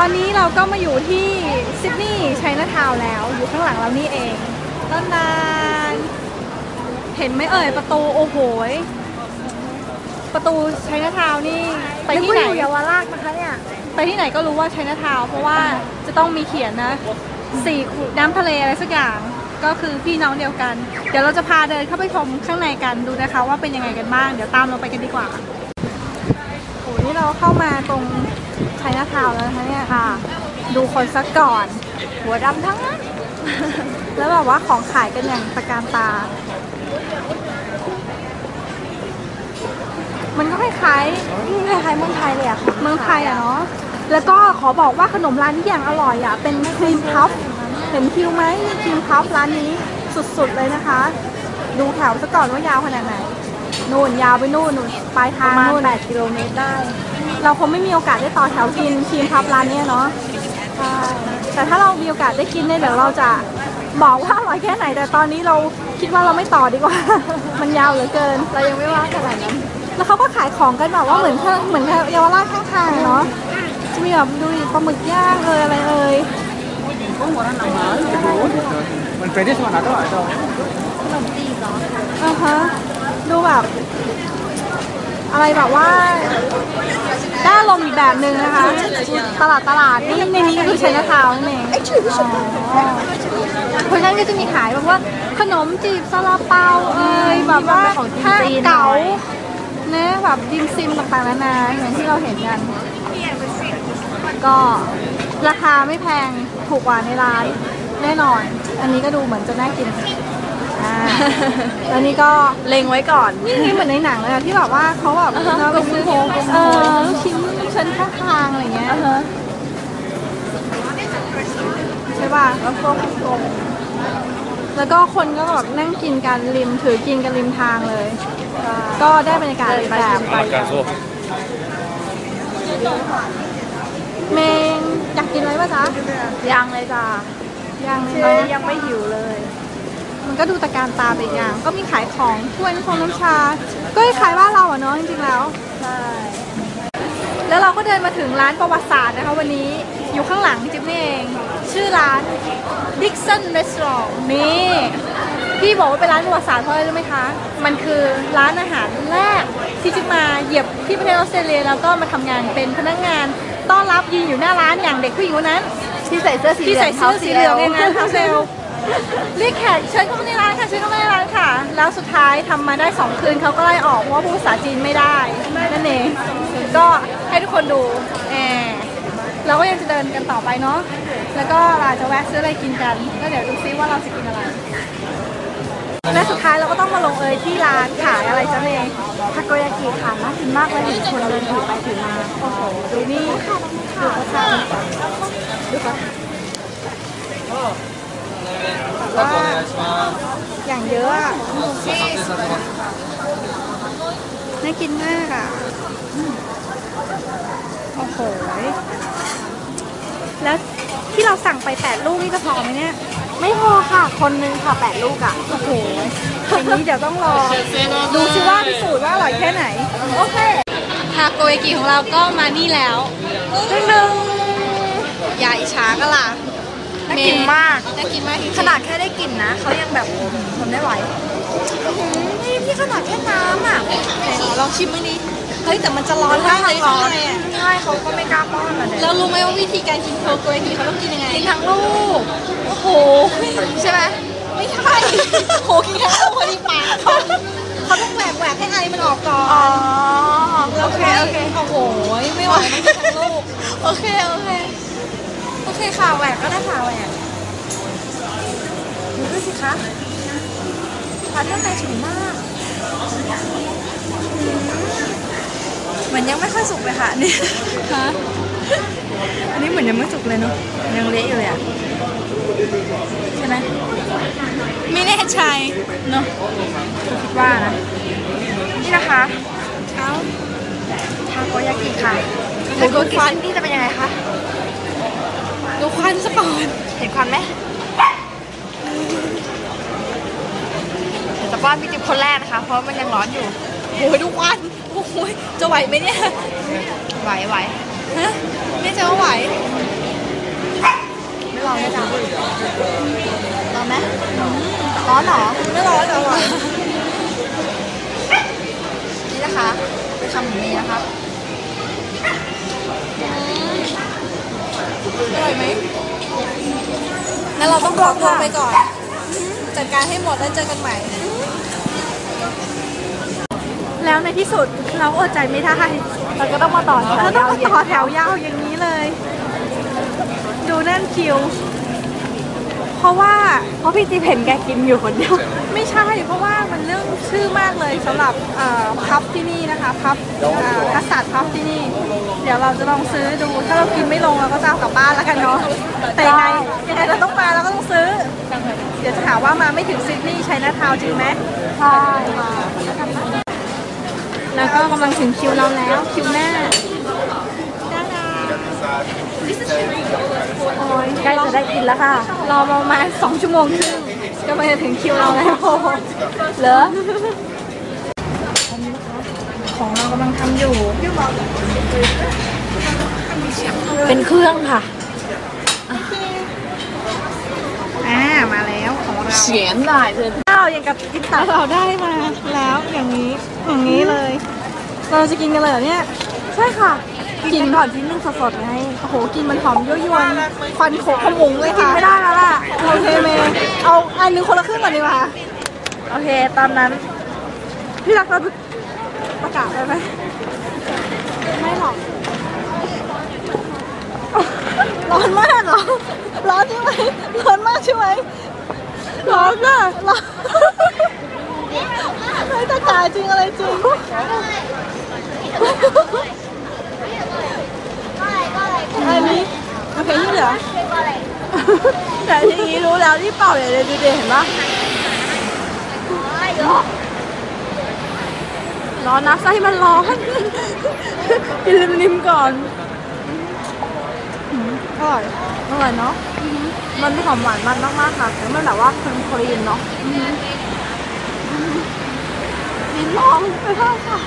อนนี้เราก็มาอยู่ที่ซิดนีย์ไชน่าทาวน์แล้ว อยู่ข้างหลังเรานี่เองต้นนานเห็นไหมเอ่ยประตูโอ้โหยประตูไชน่าทาวน์นี่ไปที่ไหนนึกว่าอยู่เยาวราชนะคะเนี่ยไปที่ไหนก็รู้ว่าไชน่าทาวน์เพราะว่าจะต้องมีเขียนนะสี่ขุน้ำทะเลอะไรสักอย่างก็คือพี่น้องเดียวกัน เดี๋ยวเราจะพาเดินเข้าไปชมข้างในกันดูนะคะ ว่าเป็นยังไงกันบ้าง เดี๋ยวตามเราไปกันดีกว่าโอ้นี่เราเข้ามาตรง ไชน่าทาวน์แล้วนะคะเนี่ยค่ะ ดูคนสักก่อน หัวดำทั้งนั้น แล้วแบบว่าของขายกันอย่างตะการตา มันก็คล้ายๆนี่คล้ายๆเมืองไทยเลยอะเมืองไทยอะเนาะแล้วก็ขอบอกว่าขนมร้านนี้อย่างอร่อยอะเป็นครีมพัฟเห็นคิวไหมครีมพัฟร้านนี้สุดๆเลยนะคะ ดูแถวซะก่อนว่ายาวขนาดไหนนู่นยาวไปนู่นนู่นปลายปทางระมาณนู่น8กิโลเมตรได้ เราคงไม่มีโอกาสได้ต่อแถวกินครีมพัฟร้านเนี้ยเนาะใช่แต่ถ้าเรามีโอกาสได้กินเนี่ยเดี๋ยวเราจะบอกว่าอร่อยแค่ไหน แต่ตอนนี้เราคิดว่าเราไม่ต่อดีกว่า มันยาวเหลือเกิน เรายังไม่ว่าขนาดนั้น แล้วเขาก็ขายของกันแบบว่าเหมือนเหมือนเยาวราชข้างทางเนาะจะมีแบบดูดิปลาหมึกย่างเอยอะไรเอ่ยมันเป็นที่สวรรค์ด้วยจ้ะขนมจีบเหรออ่าฮะดูแบบ อะไรแบบว่าได้ลมณ์อีกแบบหนึ่งนะคะ ตลาดตลาดนี่ในนี้ก็คือใช้นาทาวน์นั่นเองอ๋อเพราะฉะนั้นก็จะมีขายแบบว่าขนมจีบซาลาเปาเอ่ยแบบว่าถ้าเก๋านะแบบดิมซิมต่างๆนานาอย่างที่เราเห็นกันก็ราคาไม่แพงถูกกว่าในร้านแน่นอน อันนี้ก็ดูเหมือนจะน่ากิน อ่าแล้วนี่ก็เล็งไว้ก่อนนี่นี่เหมือนในหนังเลยอะที่แบบว่าเขาแบบอ่าฮะเราไปซื้อโกงโกงโกงเออลูกชิ้นลูกชิ้นข้างทางอะไรเงี้ยใช่ป่ะแล้วก็แล้วก็คนก็แบบนั่งกินกันริมถือกินกันริมทางเลย ก็ได้บรรยากาศอีกแบบอาการสู้เมงอยากกินอะไรป่ะจ๊ะยังเลยจ้ะยังเลยเชื่อเนาะยังไม่หิวเลย มันก็ดูตะการตาไปอีกอย่าง ก็มีขายของถ้วยน้ำชงน้ำชา ก็คล้ายๆบ้านเราอะเนาะจริงๆแล้วใช่แล้วเราก็เดินมาถึงร้านประวัติศาสตร์นะคะวันนี้อยู่ข้างหลังจิ๊บนี่เอง ชื่อร้าน Dixon Restaurant นี่พี่บอกว่าเป็นร้านประวัติศาสตร์เพราะอะไรรู้ไหมคะ มันคือร้านอาหารแรกที่จิ๊บมาเหยียบที่ประเทศออสเตรเลียแล้วก็มาทำงานเป็นพนักงานต้อนรับยืนอยู่หน้าร้านอย่างเด็กผู้หญิงคนนั้น ที่ใส่เสื้อสีที่ใส่เสื้อสีเหลืองเองนะท้าทาเซล เรียกแขกเชิญเข้ามาในร้านค่ะเชิญเข้ามาในร้านค่ะ แล้วสุดท้ายทำมาได้สองคืนเขาก็ไล่ออกเพราะว่าพูดภาษาจีนไม่ได้นั่นเองก็ให้ทุกคนดูแอบเราก็ยังจะเดินกันต่อไปเนาะแล้วก็เราจะแวะซื้ออะไรกินกันแล้วเดี๋ยวดูซิว่าเราจะกินอะไรและสุดท้ายเราก็ต้องมาลงเอยที่ร้านขายอะไรจ๊ะเมย์ทาโกยากิค่ะน่ากินมากเลยเห็นคนเดินถือไปถือมาโอ้โหดูนี่ดูเขาทำดูเขาแบบว่าอย่างเยอะอะน่า กินมากอะอืมโอ้โห แล้วที่เราสั่งไป8ลูกนี่จะพอไหมเนี่ย ไม่พอค่ะ คนนึงค่ะแปดลูกอะ โอ้โหอย่างนี้เดี๋ยวต้องรอ ดูซิว่าพิสูจน์ว่าอร่อยแค่ไหน โอเคทาโกยากิของเราก็มานี่แล้วนึงนึงอย่าอิจฉากันล่ะน่ากินมาก น่ากินมากจริงๆขนาดแค่ได้กลิ่นนะ เขายังแบบทนไม่ไหว นี่พี่ขนาดแค่น้ำอะไหนขอลองชิมมั้างดิเฮ้ยแต่มันจะร้อนมากเลยร้ข้าองนในอะใช่เขาก็ไม่กล้าป้อนอะเนี่ยแล้วรู้ไหมว่าวิธีการกินโทโกยากิเขาต้องกินยังไงกินทั้งลูก โอ้โห ใช่ไหมไม่ใช่โหกินแค่ลูกพอดีปากเขาเขาต้องแหวกแหวกให้ไอมันออกก่อนอ๋อแล้วโอเคโอเคโอ้โหไม่ไหวต้องกินทั้งลูกโอเคโอเคโอเคค่ะแหวกก็ได้ค่ะแหวกดูด้วยสิคะ ปลาท่านในฉุนมากเหมือนยังไม่ค่อยสุกเลยค่ะอันนี่ฮะอันนี้เหมือนยังไม่สุกเลยเนาะยังเละอยู่เลยอะใช่ไหมไม่แน่ใจเนาะคิดว่านะนี่นะคะเอาทาโกยากิค่ะทาโกยากิควันนี่จะเป็นยังไงคะดูควันซะก่อนเห็นควันไหม เดี๋ยวจะป้อนพี่จิ๊บคนแรกนะคะ เพราะมันยังร้อนอยู่โอ้ยดูควันโอ้ยจะไหวไหมเนี่ย ไหวไหวฮะไม่ใช่ว่าไหวไเลยจ้ะร้อนไหมร้อนเหรอ ไม่ร้อนแต่ว่านี่นะคะเป็นคำของเมย์นะคะอร่อยไหมงั้นเราต้องขอตัวไปก่อน จัดการให้หมดแล้วเจอกันใหม่ แล้วในที่สุดเราอดใจไม่ได้เราก็ต้องมาต่อแถวเราต้องมาเย็นต่อแถวยาวอย่างนี้เลย ดูแน่นคิว เพราะว่าเพราะพี่จีเห็นแกกินอยู่คนเดียวไม่ใช่ เพราะว่ามันเรื่องชื่อมากเลยสำหรับเอ่อพับที่นี่นะคะพับเอ่อคัสตาร์ดพับที่นี่ เดี๋ยวเราจะลองซื้อดู ถ้าเรากินไม่ลงเราก็จะเอากลับบ้านแล้วกันเนาะแต่ยังไงยังไงเราต้องมาเราก็ต้องซื้อ เดี๋ยวจะหาว่ามาไม่ถึงซิดนีย์ไชน่าทาวน์จริงไหมใช่แล้วก็กำลังถึงคิวเราแล้วคิวหน้าโอ้ยใกล้จะได้กินแล้วค่ะ รอมาประมาณสองชั่วโมงครึ่งก็มาจะถึงคิวเราแล้วเหรอของเรากำลังทำอยู่ เป็นเครื่องค่ะ อ่ามาแล้วของ เราเสียงได้เลยข้าวอย่างกับกินตับเราได้มาแล้วอย่างนี้อย่างนี้เลย เราจะกินกันเลยเหรอเนี่ยใช่ค่ะ กินก่อนที่นึ่งสดๆไงโอ้โหกินมันหอมยั่วยวนควันโขกขมุงเลยค่ะไม่ได้แล้วล่ะโอเคเมย์เอาอันหนึงคนละครึ่งก่อนดีกว่าโอเคตามนั้นพี่รักเราประกาศไปไหมไม่หรอกร้อนมากเหรอร้อนใช่ไหมร้อนมากใช่ไหม ร้อนอะร้อนเฮ้ยตะกายจริงอะไรจริงอันนี้โอเคที่เหลือแต่ทีนี้รู้แล้วที่เป่าเลยเลยดูดิเห็นปะร้อนนะไส้มันร้อนกินริมๆก่อนอร่อยอร่อยเนาะ มันมีความหวานมันมากๆค่ะแต่มันแบบว่าครีมครีมเนาะลิ้นร้องไปเท่าค่ะ